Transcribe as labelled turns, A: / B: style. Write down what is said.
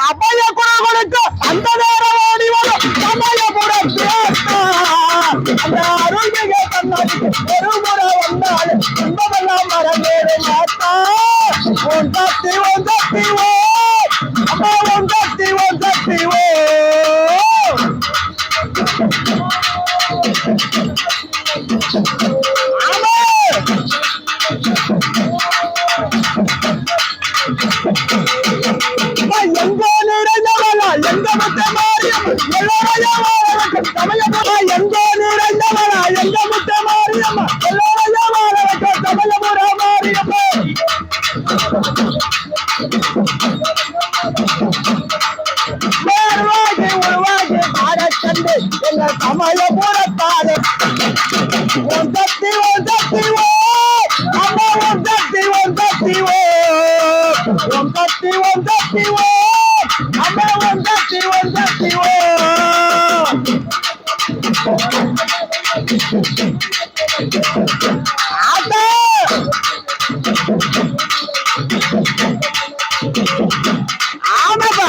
A: அபய குரவனுக்கு அந்த நேரம் ஓடி வரும். சமயபுரத்து அந்த அருள்மிக கண்ணாடிக்கு பெருமுறை வந்தாலும் இன்பமெல்லாம் மறந்தேறு எங்க நிறைந்தவளா எங்க முத்த மாரியம் எல்லோரையும் வாழ வைக்கும் எங்க நிறைந்தவளா எங்க முத்த மாரியம் எல்லோரையும் வாழ உருவாகி 31, 31. Number one, 31, 31. Amaba. Amaba.